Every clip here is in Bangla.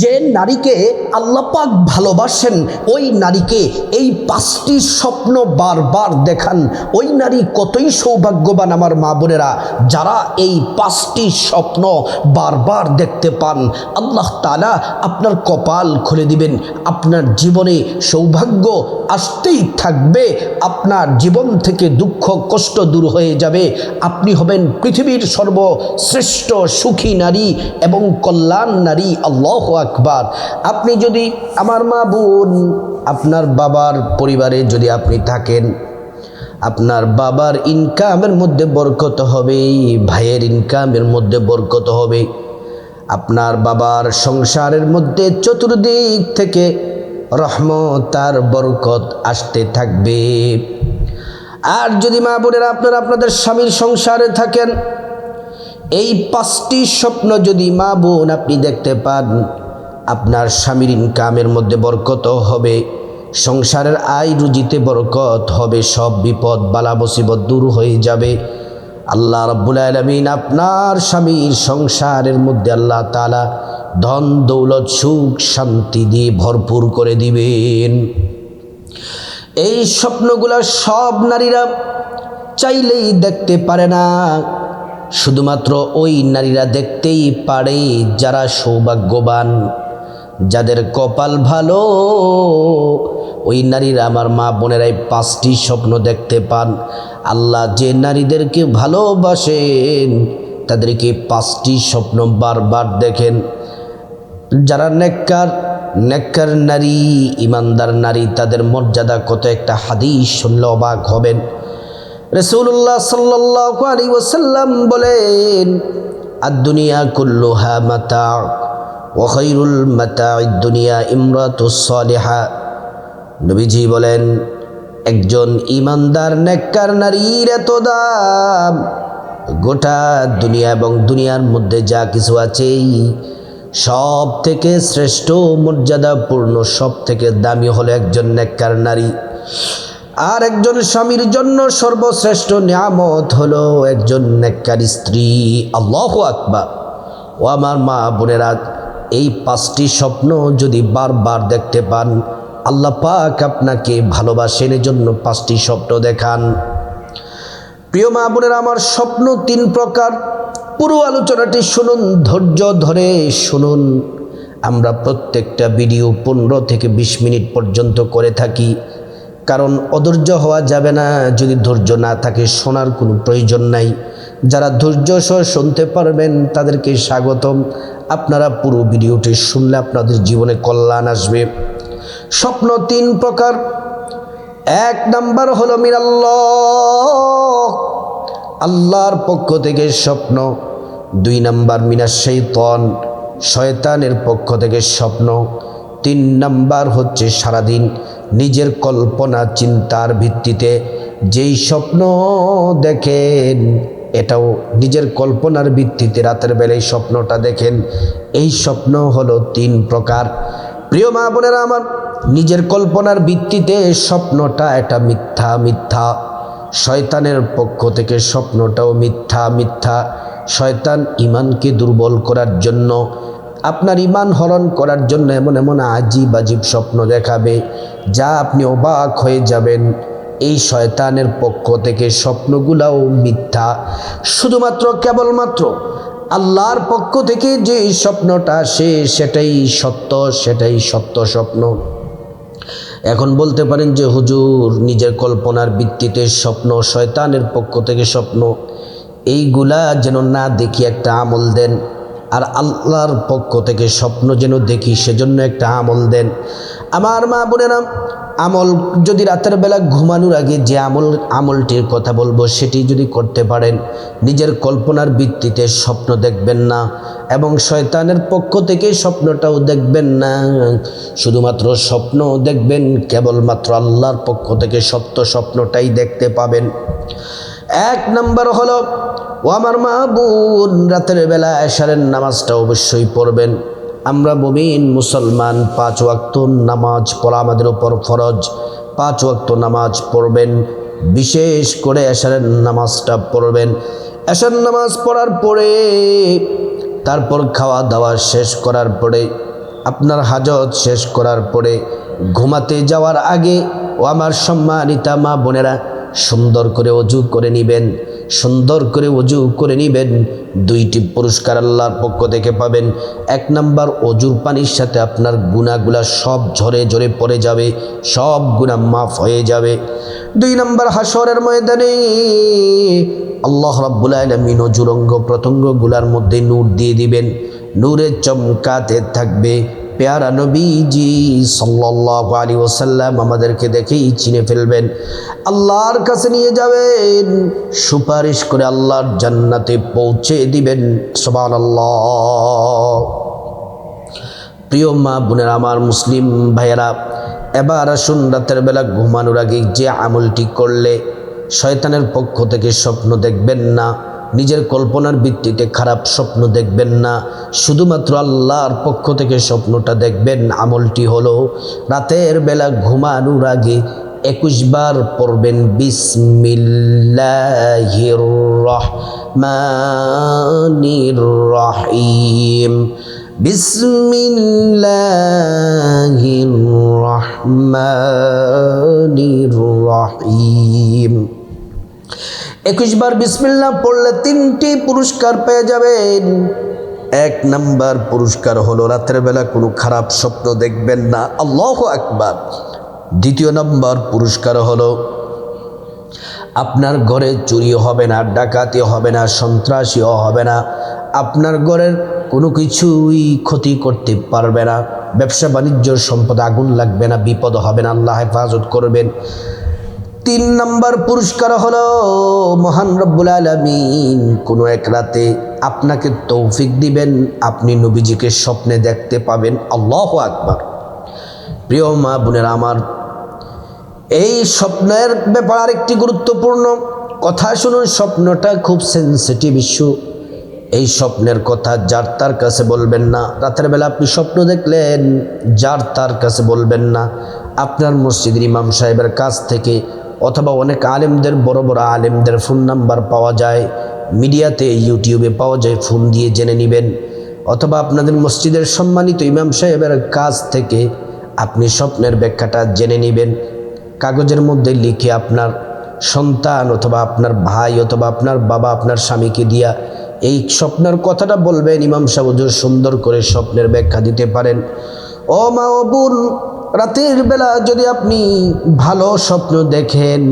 যে নারীকে আল্লাপাক ভালোবাসেন, ওই নারীকে এই পাঁচটি স্বপ্ন বারবার দেখান। ওই নারী কতই সৌভাগ্যবান আমার মা বোনেরা, যারা এই পাঁচটি স্বপ্ন বারবার দেখতে পান। আল্লাহ তালা আপনার কপাল খুলে দিবেন, আপনার জীবনে সৌভাগ্য আসতেই থাকবে, আপনার জীবন থেকে দুঃখ, কষ্ট দূর হয়ে যাবে। আপনি হবেন পৃথিবীর সর্বশ্রেষ্ঠ সুখী নারী এবং কল্যাণ নারী, আল্লাহ আকবার। আপনি যদি আমার মা বোন, আপনার বাবার পরিবারে যদি আপনি থাকেন, আপনার বাবার ইনকামের মধ্যে বরকত হবে, ভাইয়ের ইনকামের মধ্যে বরকত হবে, আপনার বাবার সংসারের মধ্যে চতুর্দিক থেকে রহমত আর বরকত আসতে থাকবে। আর যদি মা বোনেরা আপনারা আপনাদের স্বামীর সংসারে থাকেন, এই পাঁচটি স্বপ্ন যদি মা বোন আপনি দেখতে পান আপনার স্বামীর ইনকামের মধ্যে বরকত হবে, সংসারের আয় রুজিতে বরকত হবে, সব বিপদ, বালা মুসিবত দূর হয়ে যাবে। আল্লাহ রব্বুল আলমিন আপনার স্বামীর সংসারের মধ্যে আল্লাহ তালা ধন, দৌলত, সুখ, শান্তি দিয়ে ভরপুর করে দিবেন। এই স্বপ্নগুলো সব নারীরা চাইলেই দেখতে পারে না। শুধুমাত্র ওই নারীরা দেখতেই পারে যারা সৌভাগ্যবান। যাদের কপাল ভালো, ওই নারীরা আমার মা বোনেরাই পাঁচটি স্বপ্ন দেখতে পান। আল্লাহ যে নারীদেরকে ভালোবাসেন, তাদেরকে পাঁচটি স্বপ্ন বারবার দেখেন। যারা নেককার নেককার নারী, ইমানদার নারী, তাদের মর্যাদা কত একটা হাদিস শুনলে অবাক হবেন। রসুল্লাহ সাল্লাহ আলী ওসাল্লাম বলেন আর দুনিয়া করল কুল্লুহা মাতা। ওখৈরুল মাতা দুনিয়া ইমরাতুসলেহা নবীজি বলেন, একজন ইমানদার নেককার নারীর এত দাম, গোটা দুনিয়া এবং দুনিয়ার মধ্যে যা কিছু আছেই সব থেকে শ্রেষ্ঠ, মর্যাদাপূর্ণ সব থেকে দামি হলো একজন নেককার নারী। আর একজন স্বামীর জন্য সর্বশ্রেষ্ঠ নিয়ামত হলো একজন নেককার স্ত্রী। আল্লাহ আকবা ও আমার মা বোনেরা এই পাঁচটি স্বপ্ন যদি বারবার দেখতে পান, আল্লাহ পাক আপনাকে ভালোবাসেন জন্য পাঁচটি স্বপ্ন দেখান। প্রিয় মা বোনেরা, আমার স্বপ্ন তিন প্রকার। পুরো আলোচনাটি শুনুন, ধৈর্য ধরে শুনুন। আমরা প্রত্যেকটা ভিডিও পনেরো থেকে বিশ মিনিট পর্যন্ত করে থাকি। কারণ অধৈর্য হওয়া যাবে না, যদি ধৈর্য না থাকে, শোনার কোনো প্রয়োজন নাই। যারা ধৈর্য সহ শুনতে পারবেন, তাদেরকে স্বাগতম। আপনারা পুরো ভিডিওটি শুনলে আপনাদের জীবনে কল্যাণ আসবে। স্বপ্ন তিন প্রকার। এক নাম্বার হলো মিনাল্লাহ। আল্লাহর পক্ষ থেকে স্বপ্ন। দুই নাম্বার মিনার শৈতন শয়তানের পক্ষ থেকে স্বপ্ন। তিন নাম্বার হচ্ছে সারাদিন নিজের কল্পনা, চিন্তার ভিত্তিতে যেই স্বপ্ন দেখেন এটাও নিজের কল্পনার ভিত্তিতে রাতের বেলায় স্বপ্নটা দেখেন। এই স্বপ্ন হলো তিন প্রকার। প্রিয় মা বোনেরা আমার, নিজের কল্পনার ভিত্তিতে স্বপ্নটা এটা মিথ্যা মিথ্যা। শয়তানের পক্ষ থেকে স্বপ্নটাও মিথ্যা মিথ্যা। শয়তান ইমানকে দুর্বল করার জন্য, আপনার ইমান হরণ করার জন্য এমন এমন আজীব আজীব স্বপ্ন দেখাবে, যা আপনি অবাক হয়ে যাবেন। এই শয়তানের পক্ষ থেকে স্বপ্নগুলাও মিথ্যা। শুধুমাত্র, কেবলমাত্র আল্লাহর পক্ষ থেকে যে স্বপ্নটা আসে, সেটাই সত্য সেটাই সত্য স্বপ্ন। এখন বলতে পারেন যে, হুজুর, নিজের কল্পনার ভিত্তিতে স্বপ্ন, শয়তানের পক্ষ থেকে স্বপ্ন, এইগুলা যেন না দেখি একটা আমল দেন। আর আল্লাহর পক্ষ থেকে স্বপ্ন যেন দেখি সেজন্য একটা আমল দেন। আমার মা বোনেরা, আমল যদি রাতের বেলা ঘুমানোর আগে যে আমল, আমলটির কথা বলব, সেটি যদি করতে পারেন, নিজের কল্পনার ভিত্তিতে স্বপ্ন দেখবেন না এবং শয়তানের পক্ষ থেকে স্বপ্নটাও দেখবেন না। শুধুমাত্র স্বপ্ন দেখবেন, কেবলমাত্র আল্লাহর পক্ষ থেকে সত্য স্বপ্নটাই দেখতে পাবেন। এক নম্বর হলো ও আমার মা বোন, রাতের বেলা এশারের নামাজটা অবশ্যই পড়বেন। আমরা মুমিন, মুসলমান, পাঁচ ওয়াক্ত নামাজ পড়া আমাদের ওপর ফরজ। পাঁচ ওয়াক্ত নামাজ পড়বেন, বিশেষ করে এশারের নামাজটা পড়বেন। এশার নামাজ পড়ার পরে, তারপর খাওয়া দাওয়া শেষ করার পরে, আপনার হাজত শেষ করার পরে, ঘুমাতে যাওয়ার আগে ও আমার সম্মানিতা মা বোনেরা সুন্দর করে অজু করে নেবেন, সুন্দর করে অজু করে নেবেন, দুইটি পুরস্কার আল্লাহর পক্ষ থেকে পাবেন। এক নাম্বার অজুর পানির সাথে আপনার গুণাগুলা সব ঝরে ঝরে পড়ে যাবে, সব গুণা মাফ হয়ে যাবে। দুই নাম্বার হাসরের ময়দানে আল্লাহ রাব্বুল আলমিন অজুরঙ্গ প্রত্যঙ্গগুলার মধ্যে নূর দিয়ে দিবেন, নূরে চমকাতে থাকবে পেয়ারা নবীজি সাল্লাল্লাহু আলাইহি ওয়াসাল্লাম আমাদেরকে দেখেই চিনে ফেলবেন। আল্লাহর কাছে নিয়ে যাবেন, সুপারিশ করে আল্লাহর জান্নাতে পৌঁছে দিবেন। সুবহানাল্লাহ। প্রিয় মা বোনের, আমার মুসলিম ভাইয়েরা, এবার আসুন রাতের বেলা ঘুমানোর আগে যে আমলটি করলে শয়তানের পক্ষ থেকে স্বপ্ন দেখবেন না। নিজের কল্পনার ভিত্তিতে খারাপ স্বপ্ন দেখবেন না। শুধুমাত্র আল্লাহর পক্ষ থেকে স্বপ্নটা দেখবেন। আমলটি হলো, রাতের বেলা ঘুমানোর আগে একুশ বার পড়বেন রহিম। বিসমিল্লাহির রহমানির রহিম। একুশ বার বিসমিল্লাহ পড়লে তিনটি পুরস্কার পেয়ে যাবেন। এক নাম্বার পুরস্কার হলো রাতের বেলা কোনো খারাপ স্বপ্ন দেখবেন না। আল্লাহ আকবার। দ্বিতীয় নাম্বার পুরস্কার হলো আপনার ঘরে চুরি হবে না, ডাকাতি হবে না, সন্ত্রাসীও হবে না। আপনার ঘরের কোনো কিছুই ক্ষতি করতে পারবে না। ব্যবসা বাণিজ্য সম্পদ আগুন লাগবে না, বিপদ হবে না, আল্লাহ হেফাজত করবেন। তিন নম্বর পুরস্কার হলো, মহান রব্বুল আলমিন, কোনো এক রাতে আপনাকে তৌফিক দিবেন, আপনি নবীজিকে স্বপ্নে দেখতে পাবেন। আল্লাহ আকবার। প্রিয় মা বোনের আমার, এই স্বপ্নের ব্যাপার আরেকটি গুরুত্বপূর্ণ। কথা শুনুন, স্বপ্নটা খুব সেন্সিটিভ ইস্যু এই স্বপ্নের কথা যার তার কাছে বলবেন না। রাতের বেলা আপনি স্বপ্ন দেখলেন, যার তার কাছে বলবেন না। আপনার মসজিদের ইমাম সাহেবের কাছ থেকে অথবা অনেক আলেমদের, বড় বড় আলেমদের ফোন নাম্বার পাওয়া যায়, মিডিয়াতে, ইউটিউবে পাওয়া যায়, ফোন দিয়ে জেনে নেবেন। অথবা আপনাদের মসজিদের সম্মানিত ইমাম সাহেবের কাছ থেকে আপনি স্বপ্নের ব্যাখ্যাটা জেনে নেবেন। কাগজের মধ্যে লিখে আপনার সন্তান অথবা আপনার ভাই অথবা আপনার বাবা, আপনার স্বামীকে দিয়া এই স্বপ্নের কথাটা বলবেন। ইমাম সাহুজুর সুন্দর করে স্বপ্নের ব্যাখ্যা দিতে পারেন। ও মা রাতের বেলা যদি আপনি ভালো স্বপ্ন দেখেন,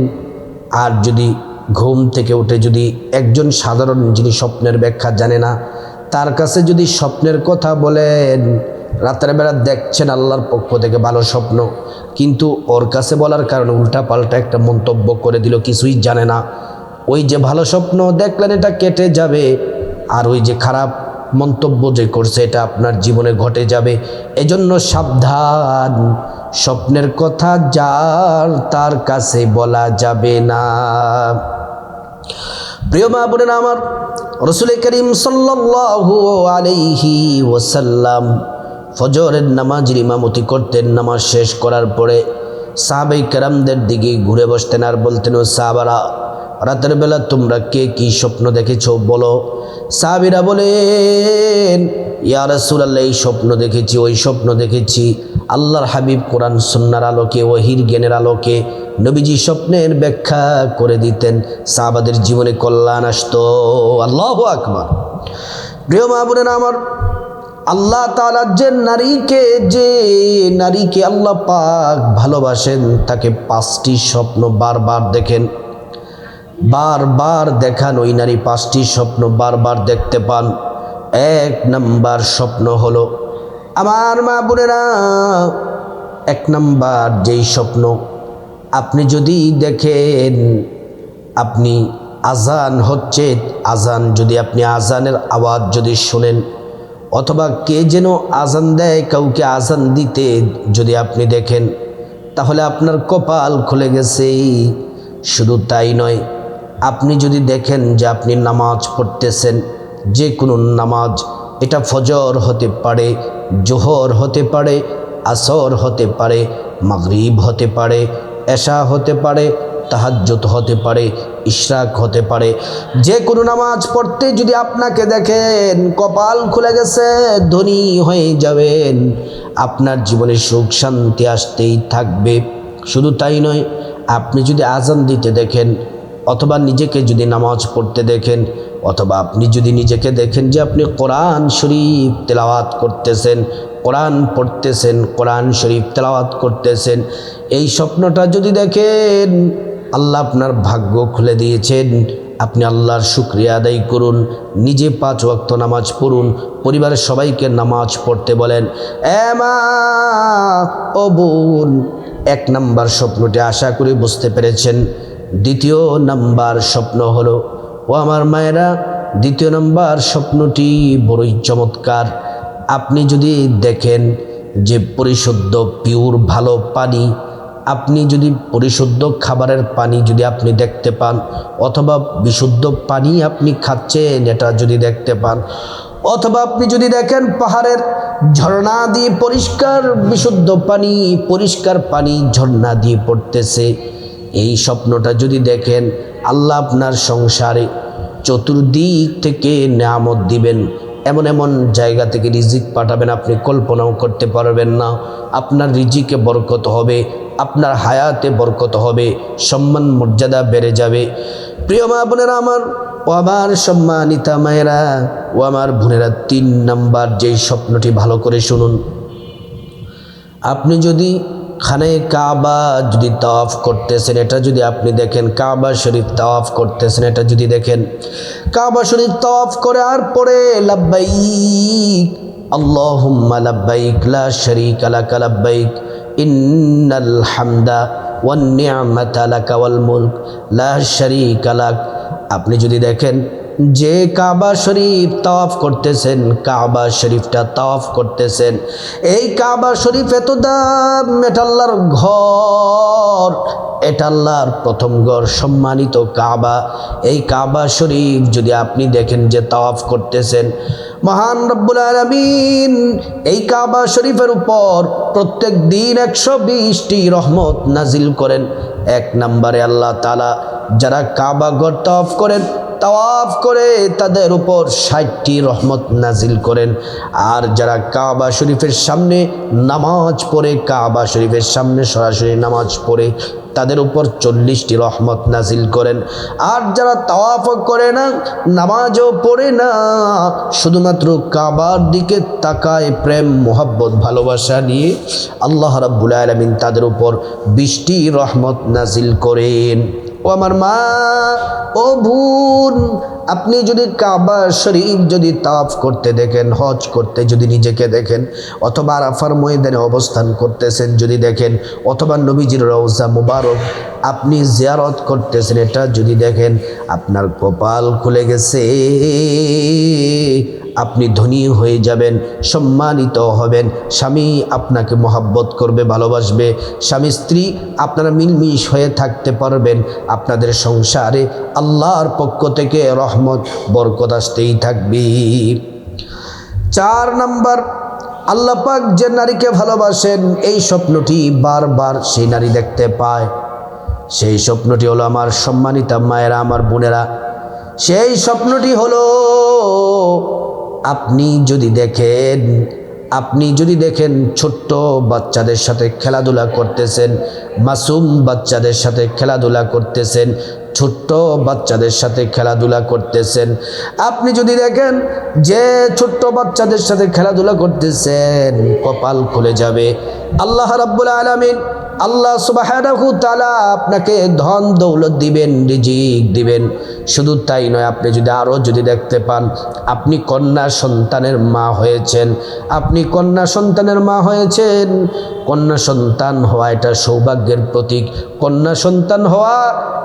আর যদি ঘুম থেকে উঠে যদি একজন সাধারণ যিনি স্বপ্নের ব্যাখ্যা জানে না, তার কাছে যদি স্বপ্নের কথা বলেন, রাতের বেলা দেখছেন আল্লাহর পক্ষ থেকে ভালো স্বপ্ন, কিন্তু ওর কাছে বলার কারণে উল্টা পাল্টা একটা মন্তব্য করে দিল, কিছুই জানে না। ওই যে ভালো স্বপ্ন দেখলেন, এটা কেটে যাবে, আর ওই যে খারাপ মন্তব্য যে করছে, এটা আপনার জীবনে ঘটে যাবে। এজন্য সাবধান। স্বপ্নের কথা যার তার কাছে বলা যাবে না। প্রিয় মা বোনেরা আমার, রসুল করিম সাল্লাল্লাহু আলাইহি ওয়াসাল্লাম ফজরের নামাজের ইমামতি করতেন, নামাজ শেষ করার পরে সাহাবাই কেরামদের দিকে ঘুরে বসতেন আর বলতেন, ও সাহাবারা রাতের বেলা তোমরা কে কি স্বপ্ন দেখেছ বলো। সাহাবিরা বলেন, ইয়া রাসূলুল্লাহ, এই স্বপ্ন দেখেছি, ওই স্বপ্ন দেখেছি। আল্লাহর হাবিব কোরআন, সুন্নার আলোকে, ওহির জ্ঞানের আলোকে নবীজি স্বপ্নের ব্যাখ্যা করে দিতেন। সাহাবাদের জীবনে কল্যাণ আসতো। আল্লাহ আকবার। প্রিয় মা বোনেরা আমার, আল্লাহ তাআলা যে নারীকে যে নারীকে আল্লাহ পাক ভালোবাসেন, তাকে পাঁচটি স্বপ্ন বারবার দেখেন। বারবার দেখান ওই নারী পাঁচটি স্বপ্ন, বারবার দেখতে পান। এক নাম্বার স্বপ্ন হলো, আমার মা বোনেরা, এক নাম্বার যেই স্বপ্ন, আপনি যদি দেখেন, আপনি আজান হচ্ছে, আজান যদি আপনি আজানের আওয়াজ যদি শুনেন, অথবা কে যেন আজান দেয়, কাউকে আজান দিতে যদি আপনি দেখেন, তাহলে আপনার কপাল খুলে গেছে। শুধু তাই নয় আপনি যদি দেখেন যে আপনি নামাজ পড়তেছেন, যে কোনো নামাজ, এটা ফজর হতে পারে, জোহর হতে পারে, আসর হতে পারে, মাগরিব হতে পারে, এশা হতে পারে তাহাজ্জত হতে পারে, ইশরাক হতে পারে। যে কোনো নামাজ পড়তে যদি আপনাকে দেখেন, কপাল খুলে গেছে, ধনী হয়ে যাবেন, আপনার জীবনে সুখ শান্তি আসতেই থাকবে। শুধু তাই নয়, আপনি যদি আজান দিতে দেখেন অথবা নিজেকে যদি নামাজ পড়তে দেখেন, অথবা আপনি যদি নিজেকে দেখেন যে আপনি কোরআন শরীফ তেলাওয়াত করতেছেন, কোরআন পড়তেছেন, কোরআন শরীফ তেলাওয়াত করতেছেন, এই স্বপ্নটা যদি দেখেন, আল্লাহ আপনার ভাগ্য খুলে দিয়েছেন। আপনি আল্লাহর শুক্রিয়া আদায় করুন, নিজে পাঁচ ওয়াক্ত নামাজ পড়ুন, পরিবারের সবাইকে নামাজ পড়তে বলেন, এ মা, ও বোন, এক নাম্বার স্বপ্নটি আশা করে বুঝতে পেরেছেন। দ্বিতীয় নাম্বার স্বপ্ন হলো, ও আমার মায়েরা, দ্বিতীয় নাম্বার স্বপ্নটি বড়ই চমৎকার। আপনি যদি দেখেন যে পরিশুদ্ধ, পিওর, ভালো পানি, আপনি যদি পরিশুদ্ধ খাবারের পানি যদি আপনি দেখতে পান, অথবা বিশুদ্ধ পানি আপনি খাচ্ছেন এটা যদি দেখতে পান, অথবা আপনি যদি দেখেন পাহাড়ের ঝর্ণা দিয়ে পরিষ্কার, বিশুদ্ধ পানি, পরিষ্কার পানি ঝর্ণা দিয়ে পড়তেছে এই স্বপ্নটা যদি দেখেন, আল্লাহ আপনার সংসারে চতুর্দিক থেকে নামত দিবেন। এমন এমন জায়গা থেকে রিজিক পাঠাবেন আপনি, কল্পনাও করতে পারবেন না। আপনার রিজিকে বরকত হবে, আপনার হায়াতে বরকত হবে, সম্মান মর্যাদা বেড়ে যাবে। প্রিয় মা বোনেরা আমার, ও আমার সম্মানিতা মায়েরা, ও আমার বোনেরা, তিন নাম্বার যেই স্বপ্নটি ভালো করে শুনুন। আপনি যদি খানে কাবা যদি তাওয়াফ করতেছেন, এটা যদি আপনি দেখেন, কাবা শরীফ তাওয়াফ করতেছেন, এটা যদি দেখেন, কাবা শরীফ তাওয়াফ করে আর পরে লাব্বাইক, আল্লাহুম্মা লাব্বাইক, লা শারীকা লাকা লাব্বাইক, ইন্নাল হামদা ওয়ান নি'মাতা লাকা ওয়াল মুলক, লা শারীকা লাক। আপনি যদি দেখেন যে কাবা শরীফ তাওয়াফ করতেছেন, কাবা শরীফটা তাওয়াফ করতেছেন। এই কাবা শরীফ এত দাম, এটা ঘর, এটা আল্লাহর প্রথম ঘর, সম্মানিত কাবা। এই কাবা শরীফ যদি আপনি দেখেন যে তাওয়াফ করতেছেন, মহান রব্বুল আলমিন, এই কাবা শরীফের উপর প্রত্যেক দিন একশো বিশটি রহমত নাজিল করেন। এক নম্বরে আল্লাহ তালা যারা কাবা ঘর তাওয়াফ করেন তাওয়াফ করে তাদের উপর ষাটটি রহমত নাজিল করেন। আর যারা কাবা শরীফের সামনে নামাজ পড়ে, কাবা শরীফের সামনে সরাসরি নামাজ পড়ে, তাদের উপর চল্লিশটি রহমত নাজিল করেন। আর যারা তাওয়াফ করে না, নামাজও পড়ে না, শুধুমাত্র কাবার দিকে তাকায় প্রেম, মোহাব্বত, ভালোবাসা নিয়ে আল্লাহ রাব্বুল আলমিন তাদের উপর বৃষ্টি রহমত নাজিল করেন। ও আমার মা ও বোন আপনি যদি কাবা শরীফ যদি তাফ করতে দেখেন, হজ করতে যদি নিজেকে দেখেন, অথবা আরাফার ময়দানে অবস্থান করতেছেন যদি দেখেন, অথবা নবীজির রওজা মুবারক আপনি জিয়ারত করতেছেন, এটা যদি দেখেন, আপনার কপাল খুলে গেছে, আপনি ধনী হয়ে যাবেন, সম্মানিত হবেন, স্বামী আপনাকে মহাব্বত করবে, ভালোবাসবে, স্বামী স্ত্রী আপনারা মিলমিশ হয়ে থাকতে পারবেন, আপনাদের সংসারে আল্লাহর পক্ষ থেকে রহমত, বরকত আসতেই থাকবে। চার নাম্বার, আল্লাহ পাক যে নারীকে ভালোবাসেন, এই স্বপ্নটি বারবার সেই নারী দেখতে পায়। সেই স্বপ্নটি হলো আমার সম্মানিতা মায়েরা, আমার বোনেরা। সেই স্বপ্নটি হলো, আপনি যদি দেখেন, আপনি যদি দেখেন ছোট্ট বাচ্চাদের সাথে খেলাধুলা করতেছেন, মাসুম বাচ্চাদের সাথে খেলাধুলা করতেছেন ছোট্ট বাচ্চাদের সাথে খেলাধুলা করতেছেন। আপনি যদি দেখেন যে ছোট্ট বাচ্চাদের সাথে খেলাধুলা করতেছেন, কপাল খুলে যাবে। আল্লাহ রাব্বুল আলামিন, আল্লাহ তাআলা আপনাকে ধন দৌলত দিবেন, রিজিক দিবেন। শুধু তাই নয়, আপনি যদি আরও যদি দেখতে পান, আপনি কন্যা সন্তানের মা হয়েছেন। আপনি কন্যা সন্তানের মা হয়েছেন। কন্যা সন্তান হওয়া এটা সৌভাগ্যের প্রতীক। কন্যা সন্তান হওয়া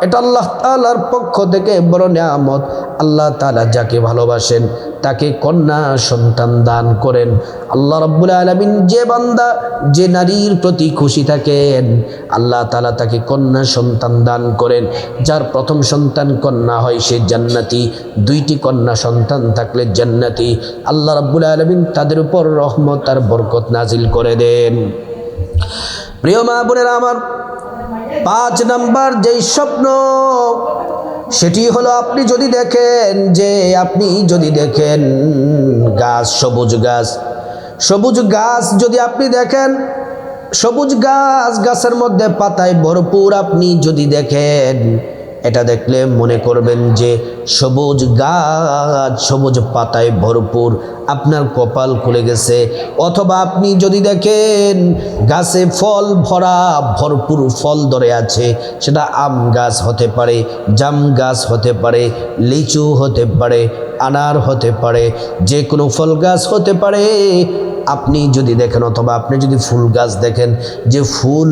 এটা আল্লাহ তালার পক্ষ থেকে বড় নিয়ামত। আল্লাহ তালা যাকে ভালোবাসেন, তাকে কন্যা সন্তান দান করেন। আল্লাহ রব্বুল আলমিন যে বান্দা, যে নারীর প্রতি খুশি থাকেন, আল্লাহ তালা তাকে কন্যা সন্তান দান করেন। যার প্রথম সন্তান কন্যা হয় সে জান্নাতি, দুইটি কন্যা সন্তান থাকলে জান্নাতি। আল্লাহ রব্বুল আলমিন তাদের উপর রহমত আর বরকত নাজিল করে দেন। প্রিয় মা বোনেরা আমার, পাঁচ নাম্বার যেই স্বপ্ন, সেটি হলো আপনি যদি দেখেন যে আপনি যদি দেখেন গাছ, সবুজ গাছ সবুজ গাছ যদি আপনি দেখেন, সবুজ গাছ, গাছের মধ্যে পাতায় ভরপুর আপনি যদি দেখেন এটা দেখলে মনে করবেন যে সবুজ গাছ, সবুজ পাতায় ভরপুর। আপনার কপাল খুলে গেছে। অথবা আপনি যদি দেখেন গাছে ফল ভরা, ভরপুর ফল ধরে আছে, সেটা আম গাছ হতে পারে, জাম গাছ হতে পারে, লিচু হতে পারে, আনার হতে পারে যে কোনো ফল গাছ হতে পারে আপনি যদি দেখেন অথবা আপনি যদি ফুল গাছ দেখেন, যে ফুল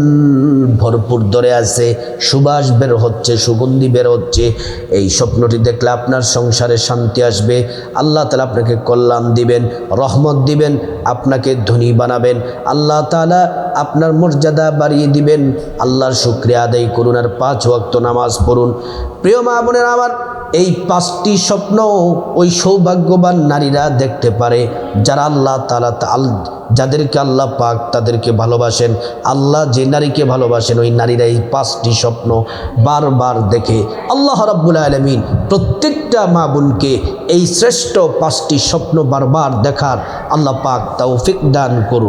ভরপুর ধরে আছে, সুবাস বের হচ্ছে, সুগন্ধি বের হচ্ছে, এই স্বপ্নটি দেখলে আপনার সংসারে শান্তি আসবে, আল্লাহ তালা আপনাকে কল্যাণ দিবেন, রহমত দিবেন, আপনাকে ধনী বানাবেন, আল্লাহ তালা আপনার মর্যাদা বাড়িয়ে দিবেন, আল্লাহর শুক্রিয়া আদায় করুন আর পাঁচ ওয়াক্ত নামাজ পড়ুন। প্রিয় মা বোনের আমার এই পাঁচটি স্বপ্ন ওই সৌভাগ্যবান নারীরা দেখতে পারে, যারা আল্লাহ তালা আল যাদেরকে আল্লাহ পাক তাদেরকে ভালোবাসেন, আল্লাহ যে নারীকে ভালোবাসেন, ওই নারীরা এই পাঁচটি স্বপ্ন বারবার দেখে। আল্লাহ রাব্বুল আলমিন প্রত্যেকটা মা বোনকে এই শ্রেষ্ঠ পাঁচটি স্বপ্ন বারবার দেখার আল্লাহ পাক তৌফিক দান করুন।